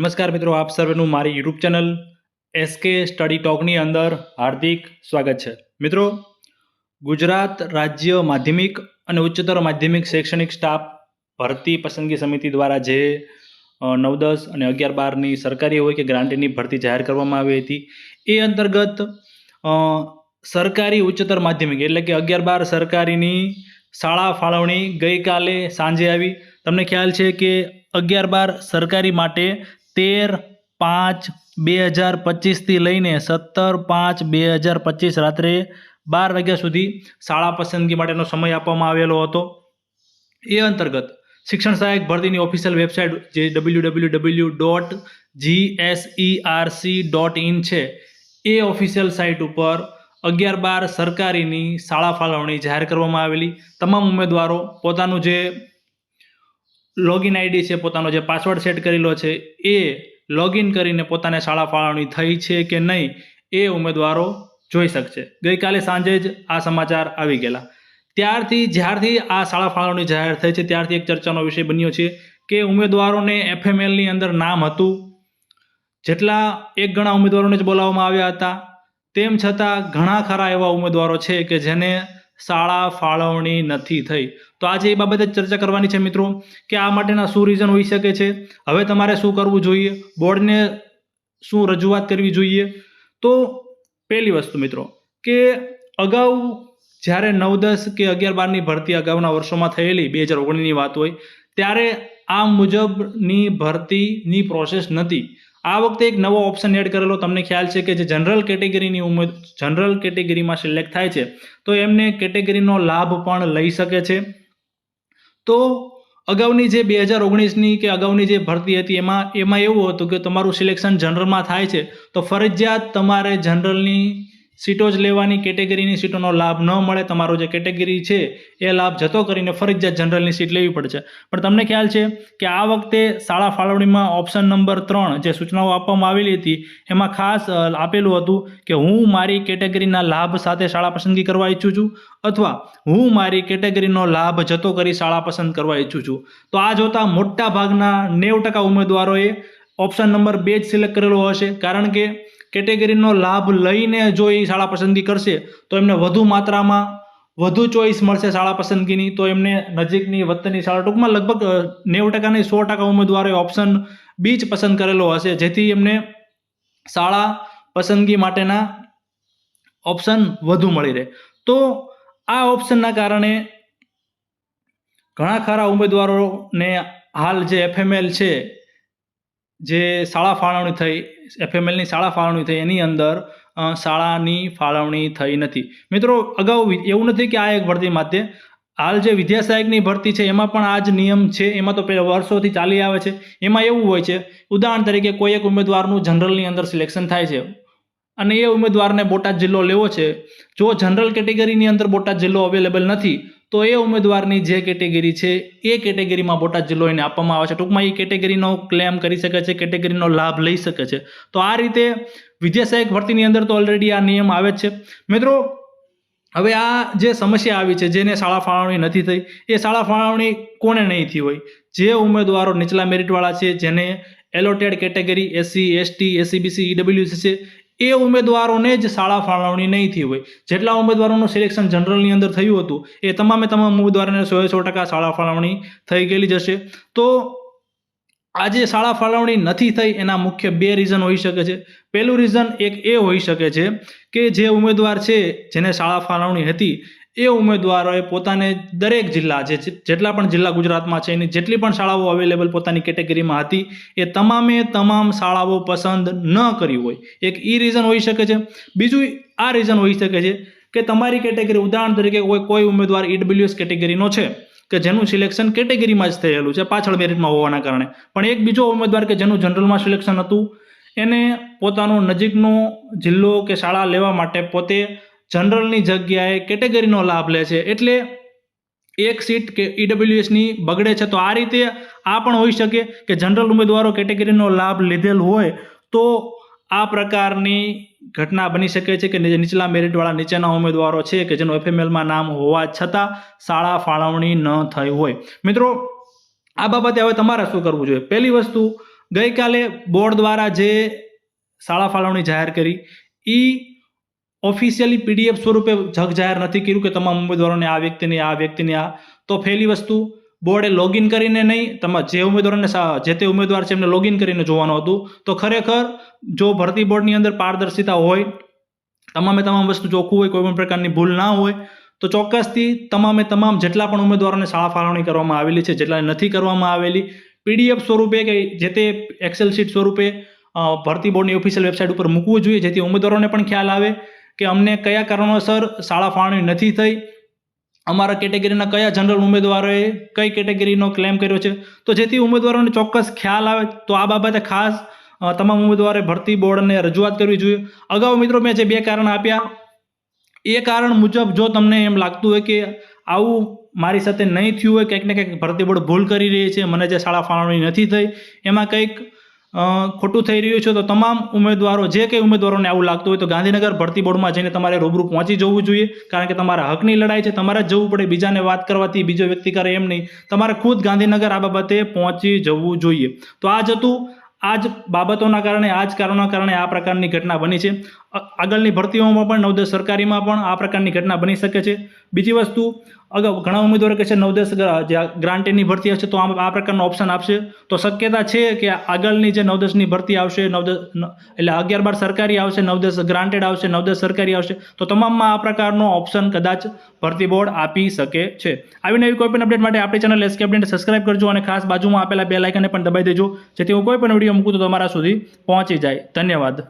નમસ્કાર મિત્રો, આપ સર્વેનું મારી યુટ્યુબ ચેનલ એસકે સ્ટડી ટોકની અંદર હાર્દિક સ્વાગત છે. મિત્રો, ગુજરાત રાજ્ય માધ્યમિક અને ઉચ્ચતર માધ્યમિક શૈક્ષણિક સ્ટાફ ભરતી પસંદગી સમિતિ દ્વારા જે નવ દસ અને અગિયાર બારની સરકારી હોય કે ગ્રાન્ટીની ભરતી જાહેર કરવામાં આવી હતી, એ અંતર્ગત સરકારી ઉચ્ચતર માધ્યમિક એટલે કે અગિયાર બાર સરકારીની શાળા ફાળવણી ગઈકાલે સાંજે આવી. તમને ખ્યાલ છે કે અગિયાર બાર સરકારી માટે તેર પાંચ બે હજાર પચીસથી લઈને સત્તર પાંચ બે હજાર પચીસ રાત્રે બાર વાગ્યા સુધી શાળા પસંદગી માટેનો સમય આપવામાં આવેલો હતો. એ અંતર્ગત શિક્ષણ સહાયક ભરતીની ઓફિશિયલ વેબસાઇટ જે W W W dot GSERC dot in છે, એ ઓફિશિયલ સાઇટ ઉપર અગિયાર બાર સરકારીની શાળા ફાળવણી જાહેર કરવામાં આવેલી. તમામ ઉમેદવારો પોતાનું જે લોગિન આઈડી છે, પોતાનો જે પાસવર્ડ સેટ કરેલો છે, એ લોગિન કરીને પોતાને શાળા ફાળવણી થઈ છે કે નહીં, એ ઉમેદવારો જોઈ શકશે. ગઈકાલે સાંજે જ આ સમાચાર આવી ગયેલા. ત્યારથી, જ્યારથી આ શાળા ફાળવણી જાહેર થઈ છે, ત્યારથી એક ચર્ચાનો વિષય બન્યો છે કે ઉમેદવારોને એફએમએલની અંદર નામ હતું. જેટલા એક ગણા ઉમેદવારોને જ બોલાવવામાં આવ્યા હતા, તેમ છતાં ઘણા ખરા એવા ઉમેદવારો છે કે જેને શાળા ફાળવણી નથી થઈ. તો આજે એ બાબતે ચર્ચા કરવાની છે મિત્રો કે આ માટેના શું રીઝન હોઈ શકે છે? હવે તમારે શું કરવું જોઈએ? બોર્ડને શું રજૂઆત કરવી જોઈએ? તો પહેલી વસ્તુ મિત્રો કે અગાઉ જ્યારે નવ દસ કે અગિયાર બારની ભરતી અગાઉના વર્ષોમાં થયેલી બે હજાર ઓગણીસની વાત હોય, ત્યારે આ મુજબની ભરતીની પ્રોસેસ નથી. આ વખતે એક નવો ઓપ્શન એડ કરેલો. તમને ખ્યાલ છે કે જે જનરલ કેટેગરીની ઉમેદ જનરલ કેટેગરીમાં સિલેક્ટ થાય છે, તો એમને કેટેગરીનો લાભ પણ લઈ શકે છે. તો અગાઉની જે બે હજાર ઓગણીસની કે અગાઉની જે ભરતી હતી, એમાં એમાં એવું હતું કે તમારું સિલેક્શન જનરલમાં થાય છે. તો ફરજિયાત તમારે જનરલની સીટો જ લેવાની કેટેગરીની સીટોનો લાભ ન મળે, તમારો જે કેટેગરી છે, એ લાભ જતો કરીને ફરજિયાત જનરલની સીટ લેવી પડશે. પણ તમને ખ્યાલ છે કે આ વખતે શાળા ફાળવણીમાં ઓપ્શન નંબર ત્રણ જે સૂચનાઓ આપવામાં આવેલી હતી, એમાં ખાસ આપેલું હતું કે હું મારી કેટેગરીના લાભ સાથે શાળા પસંદગી કરવા ઈચ્છું છું, અથવા હું મારી કેટેગરીનો લાભ જતો કરી શાળા પસંદ કરવા ઈચ્છું છું. તો આ જોતા મોટા ભાગના નેવ ટકા ઉમેદવારોએ ઓપ્શન નંબર બે જ સિલેક્ટ કરેલો હશે, કારણ કે કેટેગરીનો લાભ લઈને જો એ શાળા પસંદગી કરશે, તો એમને વધુ માત્રામાં વધુ ચોઈસ મળશે શાળા પસંદગીની. તો એમને નજીકની વતનની શાળા, ટૂંકમાં લગભગ નેવું ટકા નહીં સો ટકા ઉમેદવારોએ ઓપ્શન બી જ પસંદ કરેલો હશે. જેથી એમને શાળા પસંદગી માટેના ઓપ્શન વધુ મળી રહે. તો આ ઓપ્શનના કારણે ઘણા ખરા ઉમેદવારોને હાલ જે એફએમએલ છે જે શાળા ફાળવણી થઈ એફએમએલની શાળા ફાળવણી થઈ, એની અંદર શાળાની ફાળવણી થઈ નથી. મિત્રો, અગાઉ એવું નથી કે આ એક ભરતી માટે હાલ જે વિદ્યા સહાયકની ભરતી છે, એમાં પણ આ જ નિયમ છે, એમાં તો પહેલાં વર્ષોથી ચાલી આવે છે. એમાં એવું હોય છે, ઉદાહરણ તરીકે કોઈ એક ઉમેદવારનું જનરલની અંદર સિલેક્શન થાય છે, અને એ ઉમેદવારને બોટાદ જિલ્લો લેવો છે. જો જનરલ કેટેગરીની અંદર બોટાદ જિલ્લો અવેલેબલ નથી તો એ ઉમેદવારની જે કેટેગરી છે, એ કેટેગરીમાં બોટાદ જિલ્લો એને આપવામાં આવે છે. ટૂંકમાં એ કેટેગરીનો ક્લેમ કરી શકે છે, કેટેગરીનો લાભ લઈ શકે છે. તો આ રીતે વિજય સહાયક ભરતીની અંદર તો ઓલરેડી આ નિયમ આવે છે. મિત્રો, હવે આ જે સમસ્યા આવી છે, જેને શાળા ફાળવણી નથી થઈ, એ શાળા ફાળવણી કોને નહીં થઈ હોય? જે ઉમેદવારો નીચલા મેરિટવાળા છે, જેને allotted category SC ST SEBC EWS છે એ ઉમેદવારોને જ શાળા ફાળવણી નહીં થઈ હોય. જેટલા ઉમેદવારોનું સિલેક્શન જનરલની અંદર થયું હતું, એ તમામે તમામ ઉમેદવારોને સો સો ટકા શાળા ફાળવણી થઈ ગયેલી જશે તો આજે શાળા ફાળવણી નથી થઈ, એના મુખ્ય બે રીઝન હોઈ શકે છે. પહેલું રીઝન એક એ હોઈ શકે છે કે જે ઉમેદવાર છે, જેને શાળા ફાળવણી હતી એ ઉમેદવારોએ પોતાને દરેક જિલ્લા જે જેટલા પણ જિલ્લા ગુજરાતમાં છે એની જેટલી પણ શાળાઓ અવેલેબલ પોતાની કેટેગરીમાં હતી, એ તમામે તમામ શાળાઓ પસંદ ન કરી હોય. એક એ રીઝન હોઈ શકે છે. બીજું આ રીઝન હોઈ શકે છે કે તમારી કેટેગરી ઉદાહરણ તરીકે કોઈ કોઈ ઉમેદવાર ઈડબ્લ્યુએસ કેટેગરીનો છે, કે જેનું સિલેક્શન કેટેગરીમાં જ થયેલું છે, પાછળ મેરિટમાં હોવાના કારણે. પણ એક બીજો ઉમેદવાર કે જેનું જનરલમાં સિલેક્શન હતું, એને પોતાનો નજીકનો જિલ્લો કે શાળા લેવા માટે પોતે જનરલની જગ્યાએ કેટેગરીનો લાભ લે છે. એટલે એક સીટ કે ઈડબ્લ્યુએસની બગડે છે, તો આ રીતે આ પણ હોઈ શકે કે જનરલ ઉમેદવારો કેટેગરીનો લાભ લીધેલ હોય તો આ પ્રકારની ઘટના બની શકે છે કે નીચલા મેરિટવાળા નીચેના ઉમેદવારો છે કે જેનું એફએમએલમાં નામ હોવા છતાં શાળા ફાળવણી ન થઈ હોય. મિત્રો, આ બાબતે હવે તમારે શું કરવું જોઈએ? પહેલી વસ્તુ, ગઈકાલે બોર્ડ દ્વારા જે શાળા ફાળવણી જાહેર કરી એ ઓફિશિયલી પીડીએફ સ્વરૂપે જગ જાહેર નથી કર્યું કે તમામ ઉમેદવારોને આ વ્યક્તિને આ વ્યક્તિને, આ. તો પહેલી વસ્તુ, બોર્ડે લોગિન કરીને નહીં, તમા જે ઉમેદવારોને જે તે ઉમેદવાર છે એમને લોગિન કરીને જોવાનું હતું. તો ખરેખર, જો ભરતી બોર્ડની અંદર પારદર્શિતા હોય, તમામે તમામ વસ્તુ ચોખ્ખું હોય કોઈ પણ પ્રકારની ભૂલ ના હોય, તો ચોક્કસથી તમામે તમામ જેટલા પણ ઉમેદવારોને શાળા ફાળવણી કરવામાં આવેલી છે, જેટલા નથી કરવામાં આવેલી પીડીએફ સ્વરૂપે કે જે તે એક્સેલ શીટ સ્વરૂપે ભરતી બોર્ડની ઓફિશિયલ વેબસાઇટ ઉપર મૂકવું જોઈએ, જેથી ઉમેદવારોને પણ ખ્યાલ આવે. કે અમને કયા કારણોસર શાળા ફાળવણી નથી થઈ? અમારા કેટેગરીના કયા જનરલ ઉમેદવારોએ કઈ કેટેગરીનો ક્લેમ કર્યો છે? તો જેથી ઉમેદવારોને ચોક્કસ ખ્યાલ આવે, તો આ બાબતે ખાસ તમામ ઉમેદવારે ભરતી બોર્ડને રજૂઆત કરવી જોઈએ. અગાઉ મિત્રો મેં જે બે કારણ આપ્યા, એ કારણ મુજબ જો તમને એમ લાગતું હોય કે આવું મારી સાથે નહીં થયું હોય કંઈક ને કંઈક ભરતી બોર્ડ ભૂલ કરી રહી છે, મને જે શાળા ફાળવણી નથી થઈ, એમાં કંઈક ખોટું થઈ રહ્યું છે તો તમામ ઉમેદવારો, જે કંઈ ઉમેદવારોને આવું લાગતું હોય તો ગાંધીનગર ભરતી બોર્ડમાં જઈને તમારે રૂબરૂ પહોંચી જવું જોઈએ. કારણ કે તમારા હકની લડાઈ છે, તમારે જવું પડે, બીજાને વાત કરવાથી બીજો વ્યક્તિ કરે એમ નહીં. તમારે ખુદ ગાંધીનગર આ બાબતે પહોંચી જવું જોઈએ. તો આ જ હતું આ જ બાબતોના કારણે આ જ કારણોના કારણે આ પ્રકારની ઘટના બની છે. આગળની ભરતીઓમાં પણ નવદસ સરકારીમાં પણ આ પ્રકારની ઘટના બની શકે છે. બીજી વસ્તુ, અગાઉ ઘણા ઉમેદવારો કહે છે નવ દસ ગ્રાન્ટેડની ભરતી હશે તો આમ આ પ્રકારનો ઓપ્શન આપશે. તો શક્યતા છે કે આગળની જે નવદસની ભરતી આવશે નવ દસ એટલે અગિયાર બાર સરકારી આવશે નવદસ ગ્રાન્ટેડ આવશે નવદસ સરકારી આવશે, તો તમામમાં આ પ્રકારનો ઓપ્શન કદાચ ભરતી બોર્ડ આપી શકે છે. આવી નવી કોઈ અપડેટ માટે આપણી ચેનલ એસકે અપડેટ સબસ્ક્રાઇબ કરજો અને ખાસ બાજુમાં આપેલા બે લાઇકને પણ દબાઈ દેજો, જેથી હું કોઈ પણ વીડિયો મૂકું તો તમારા સુધી પહોંચી જાય. ધન્યવાદ.